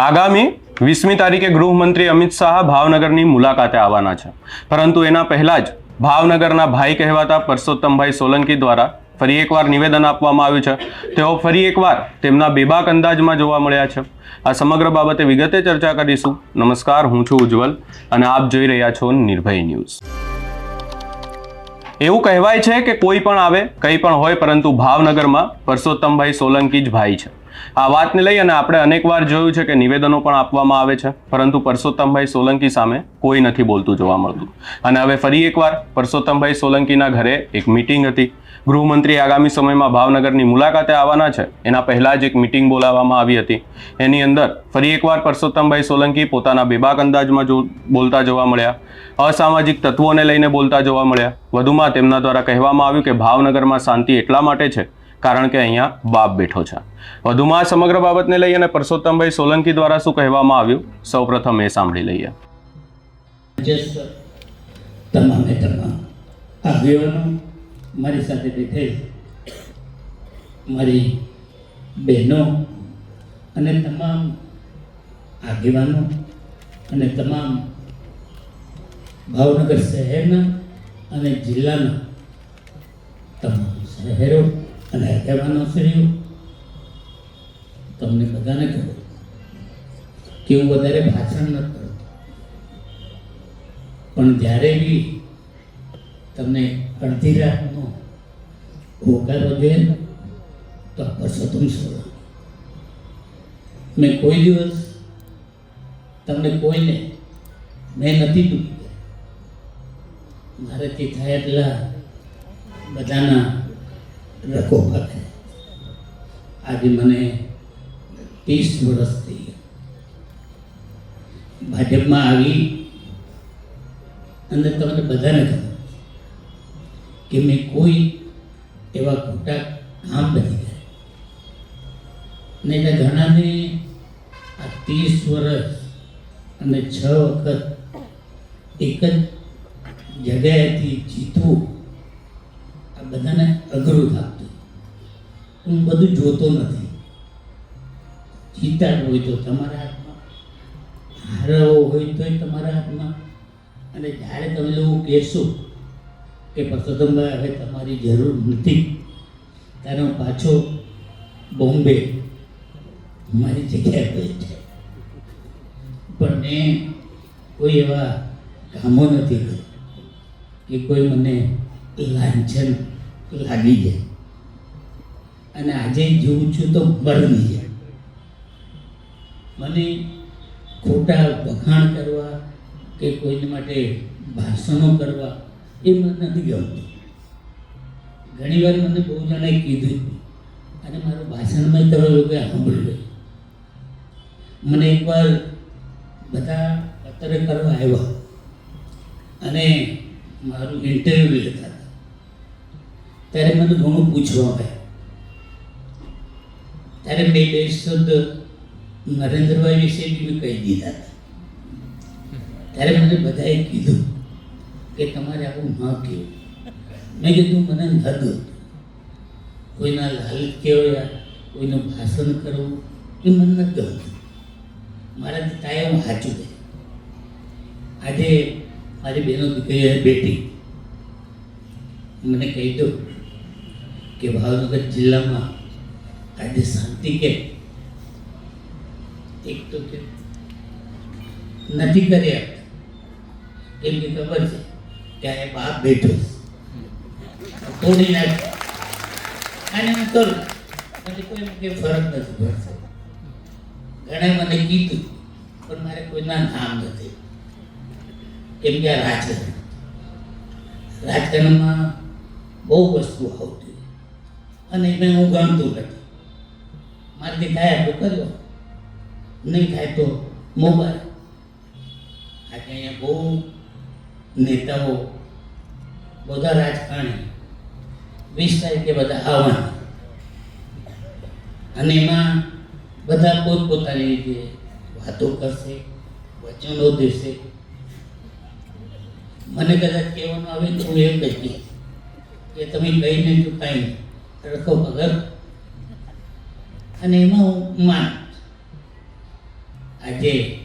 આગામી વીસમી તારીખે ગૃહમંત્રી અમિત શાહ ભાવનગરની મુલાકાતે આવવાના છે. પરંતુ એના પહેલા જ ભાવનગરના ભાઈ કહેવાતા પરસોત્તમભાઈ સોલંકી દ્વારા ફરી એકવાર નિવેદન આપવામાં આવ્યું છે. તેઓ ફરી એકવાર તેમના બેબાક અંદાજમાં જોવા મળ્યા છે. આ સમગ્ર બાબતે વિગતે ચર્ચા કરીશું. નમસ્કાર, હું છું ઉજ્જવલ અને આપ જોઈ રહ્યા છો નિર્ભય ન્યૂઝ. એવું કહેવાય છે કે કોઈ પણ આવે, કંઈ પણ હોય, પરંતુ ભાવનગરમાં પરસોત્તમભાઈ સોલંકી જ ભાઈ છે. આ વાતને લઈ અને આપણે અનેકવાર જોયું છે કે નિવેદનો પણ આપવામાં આવે છે. પરંતુ પરસોત્તમભાઈ સોલંકી સામે કોઈ નથી બોલતું જોવા મળતું. અને હવે ફરી એકવાર પરસોત્તમભાઈ સોલંકીના ઘરે એક મિટિંગ હતી. ગૃહમંત્રી આગામી સમયમાં ભાવનગરની મુલાકાતે આવવાના છે. એના પહેલા જ એક મિટિંગ બોલાવવામાં આવી હતી. એની અંદર ફરી એકવાર પરસોત્તમભાઈ સોલંકી પોતાના બેબાક અંદાજમાં જો બોલતા જોવા મળ્યા. અસામાજિક તત્વોને લઈને બોલતા જોવા મળ્યા. વધુમાં તેમના દ્વારા કહેવામાં આવ્યું કે ભાવનગરમાં શાંતિ એટલા માટે છે કારણ કે અહીંયા બાપ બેઠો છે. વધુમાં સમગ્ર બાબતને લઈ અને પરસોત્તમભાઈ સોલંકી દ્વારા શું કહેવામાં આવ્યું? સૌપ્રથમ એ સાંભળી લઈએ. તમામે તમામ. મારી સાથે બેઠેલ મારી બહેનો અને તમામ આગેવાનો અને તમામ ભાવનગર શહેરના અને જિલ્લાના તમામ શહેરો અને કહેવાનો શ્રેય તમને બધાને કહું કે હું વધારે ભાષણ નથી કરું. પણ જ્યારે બી તમને અડધી રાતનો હોકારો વધે ને, તો આ પરસોત્તમ સોલંકી મેં કોઈ દિવસ તમને કોઈને, મેં નથી દુખી મારાથી થાય એટલા બધાના રખો ભાગે આજે મને ત્રીસ વર્ષ થઈ ગયા. ભાજપમાં આવી અને તમને બધાને ખબર કે મેં કોઈ એવા ખોટા કામ નથી કર્યા. નહીં ઘણાને આ ત્રીસ વર્ષ અને છ વખત એક જ જગ્યાએથી જીતવું આ બધાને અઘરું થાતું હું બધું જોતો નથી. જીતા હોય તો તમારા હાથમાં હારવો હોય તોય તમારા હાથમાં. અને જ્યારે તમે એવું કહેશો કે પરસોત્તમભાઈ, હવે તમારી જરૂર નથી, ત્યારે હું પાછો બોમ્બે મારી જગ્યાએ ગયો છે પણ મેં કોઈ એવા કામો નથી કર્યા કે કોઈ મને લાંછન લાગી જાય અને આજે જોઉં છું તો મરની જાય મને ખોટા વખાણ કરવા કે કોઈને માટે ભાષણો કરવા એ મને નથી ગમતું. ઘણીવાર મને બહુ જણાએ કીધું અને મારું ભાષણમાં તમે લોકોએ સાંભળ્યું મને એકવાર બધા પત્રકારો આવ્યા. અને મારું ઇન્ટરવ્યૂ લેતા ત્યારે મને ઘણું પૂછવા આવ્યા ત્યારે મેં બે શબ્દ નરેન્દ્રભાઈ વિશે બી કહી દીધા ત્યારે મને બધાએ કીધું કે તમારે આવું ન કહેવું. મેં કીધું, મને ન હતું કોઈના લાલચ કહેવાય, કોઈનું ભાષણ કરવું, એ મને નથી ગમતું મારાથી કાયમ સાચું થાય આજે મારી બહેનો દીકરી બેટી મને કહી દો કે ભાવનગર જિલ્લામાં આજે શાંતિ કે? એક તો કે નથી કરી આપતા કેમ કે ખબર છે કે આ બાપ બેઠો છે. તોડી નાખે. અને હું કરું. એટલે કોઈ કે ફરક નથી પડતો. ઘણા મને કીધું, પણ મારે કોઈના નામ નથી. કેમ કે આ રાજકારણ રાજકારણમાં બહુ વસ્તુ આવતી અને એને હું ગમતું નથી મારાથી થાય તો કર્યો નહીં થાય તો મોબાઈલ. આજે અહીંયા બહુ નેતાઓ, બધા રાજકારણી, વીસ તારીખે બધા આવવાના. અને એમાં બધા પોતપોતાની રીતે વાતો કરશે, વચનો દેશે. મને કદાચ કહેવાનું આવે તો હું એમ જ કે તમે કહીને તો કાંઈ રખો વગર અને એમાં હું માન. આજે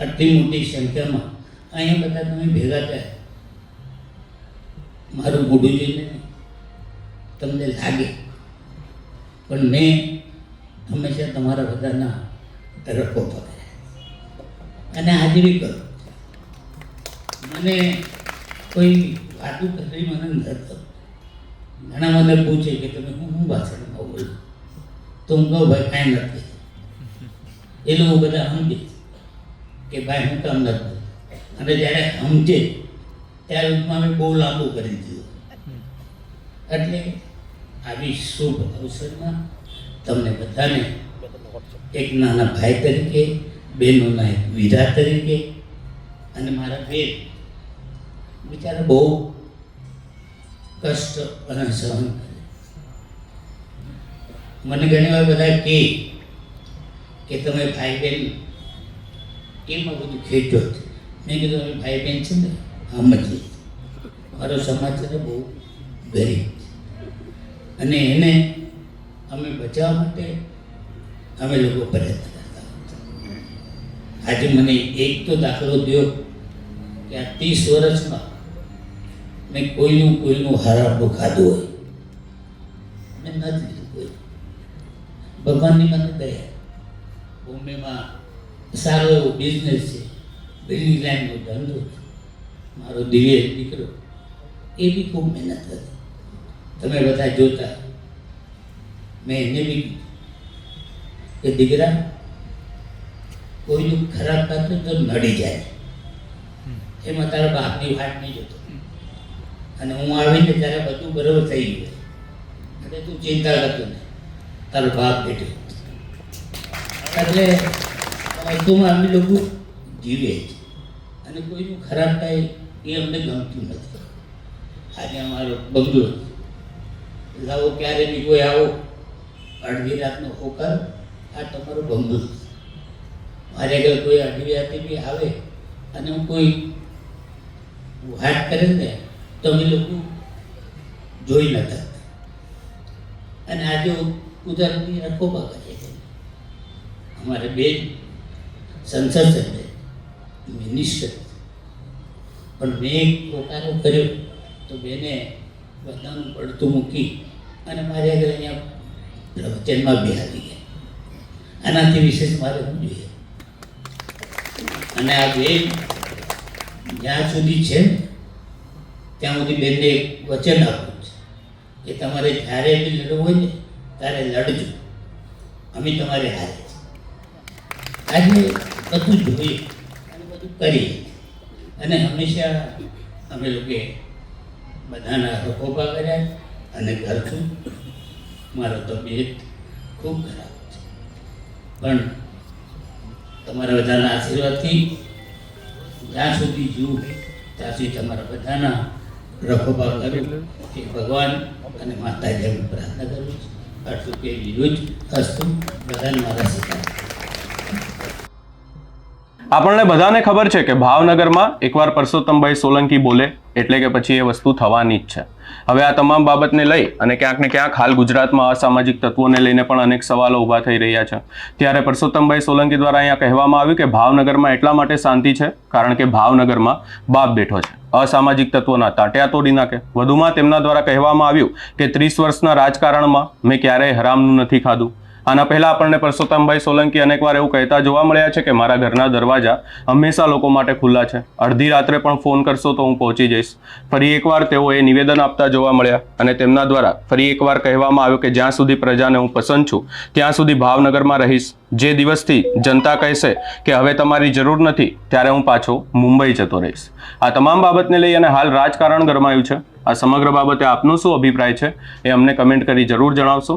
આટલી મોટી સંખ્યામાં અહીંયા બધા તમે ભેગા થયા. મારું મોઢું જોઈને તમને લાગે. પણ મેં હંમેશા તમારા બધાના રખો પકડ્યા. અને હાજરી કરો. મને કોઈ વાતું કરવી મને નથી ઘણા મને પૂછે કે તમે હું શું ભાષામાં બોલો તો હું કહું, ભાઈ, કાંઈ નથી. એ લોકો બધા સમજે કે, ભાઈ, હું કામ નથી અને જ્યારે સમજે, ત્યારે અમે બહુ લાંબુ કરી દીધું. એટલે આવી શુભ અવસરમાં તમને બધાને એક નાના ભાઈ તરીકે બહેનોના એક વિધા તરીકે અને મારા બેન. બિચારા બહુ કષ્ટ અને સહન મને ઘણી વાર બધા કહે કે તમે ભાઈ બહેન કેમ બધું ખેંચો? મેં કીધું, અમે ભાઈ બહેન છે ને સમજીએ મારો સમાજ છે ને બહુ ગરીબ. અને એને અમે બચાવવા માટે અમે લોકો પ્રયત્ન કરતા હતા. આજે મને એક તો દાખલો દો કે આ ત્રીસ વર્ષમાં મેં કોઈનું કોઈનું હરાબું ખાધું હોય. મેં નથી લીધું કોઈ. ભગવાનની મને દયા બોમ્બેમાં સારો એવો બિઝનેસ છે. બિલ્ડિંગ લાઈનનો ધંધો મારો દિવ્ય દીકરો એ બી ખૂબ મહેનત કરી. તમે બધા જોતા. મેં એને બી કે દીકરા કોઈનું ખરાબ થતું તો નડી જાય. એમાં તારા બાપની વાત નહીં જોતો. અને હું આવીને ત્યારે બધું બરોબર થઈ ગયું. એટલે તું ચિંતા કરતો નહીં. તારો ભાગ બેઠો. એટલે વસ્તુમાં અમે લોકો જીવે છે. અને કોઈનું ખરાબ થાય એ અમને ગમતું નથી. આજે અમારો બંગલો લાવો ક્યારે બી કોઈ આવો, અડધી રાતનો હોકર, આ તમારો બંગલો. મારે ઘર કોઈ અડધી રાતે બી આવે અને હું કોઈ વાત કરે ને તો અમે લોકો જોઈ નતા અને આજે કુદરતની રખોબા કરીએ છે, અમારે બેન સંસદ છે મિનિસ્ટર પણ મેં એક કર્યો, તો બેને બધાનું પડતું મૂકી અને મારે આગળ અહીંયા પ્રવચનમાં બિહારી ગયા. આનાથી વિશેષ મારે શું જોઈએ? અને આ બેન જ્યાં સુધી છે ત્યાં સુધી બેનને વચન આપ્યું છે. કે તમારે જ્યારે બી લડવું હોય ને, ત્યારે લડજો. અમે તમારે હારે છે આજે બધું જોઈએ, અને બધું કરીએ. અને હંમેશા અમે લોકોએ બધાના રખોપા કર્યા અને ઘરથી મારો તબિયત ખૂબ ખરાબ છે. પણ તમારા બધાના આશીર્વાદથી જ્યાં સુધી જીવું ત્યાં સુધી તમારા બધાના રખોપા કરું એ ભગવાન અને માતાજી હું પ્રાર્થના કરું આટલું કે બીજું જ અસ્તુ. બધાને મારા સીતા આપણને બધાને ખબર છે કે ભાવનગરમાં એકવાર પરસોત્તમભાઈ સોલંકી બોલે, એટલે કે પછી એ વસ્તુ થવાની જ છે. હવે આ તમામ બાબતને લઈ અને ક્યાંક ને ક્યાંક હાલ ગુજરાતમાં અસામાજિક તત્વોને લઈને પણ અનેક સવાલો ઊભા થઈ રહ્યા છે. ત્યારે પરસોત્તમભાઈ સોલંકી દ્વારા અહીંયા કહેવામાં આવ્યું કે ભાવનગરમાં એટલા માટે શાંતિ છે, કારણ કે ભાવનગરમાં બાપ બેઠો છે. અસામાજિક તત્વોના તાંટિયા તોડી નાખે. વધુમાં તેમના દ્વારા કહેવામાં આવ્યું કે ત્રીસ વર્ષના રાજકારણમાં મેં ક્યારેય હરામનું નથી ખાધું. આના પહેલા આપણને પરસોત્તમભાઈ સોલંકી અનેકવાર એવું કહેતા જોવા મળ્યા છે કે મારા ઘરના દરવાજા હંમેશા લોકો માટે ખુલ્લા છે. અડધી રાત્રે પણ ફોન કરશો તો હું પહોંચી જઈશ. ફરી એકવાર તેઓ એ નિવેદન આપતા જોવા મળ્યા અને તેમના દ્વારા ફરી એકવાર કહેવામાં આવ્યું કે જ્યાં સુધી પ્રજાને હું પસંદ છું, ત્યાં સુધી ભાવનગરમાં રહીશ. જે દિવસથી જનતા કહેશે કે હવે તમારી જરૂર નથી, ત્યારે હું પાછો મુંબઈ જતો રહીશ. આ તમામ બાબતને લઈ અને હાલ રાજકારણ ગરમાયું છે. આ સમગ્ર બાબતે આપનો શું અભિપ્રાય છે એ અમને કમેન્ટ કરી જરૂર જણાવશો.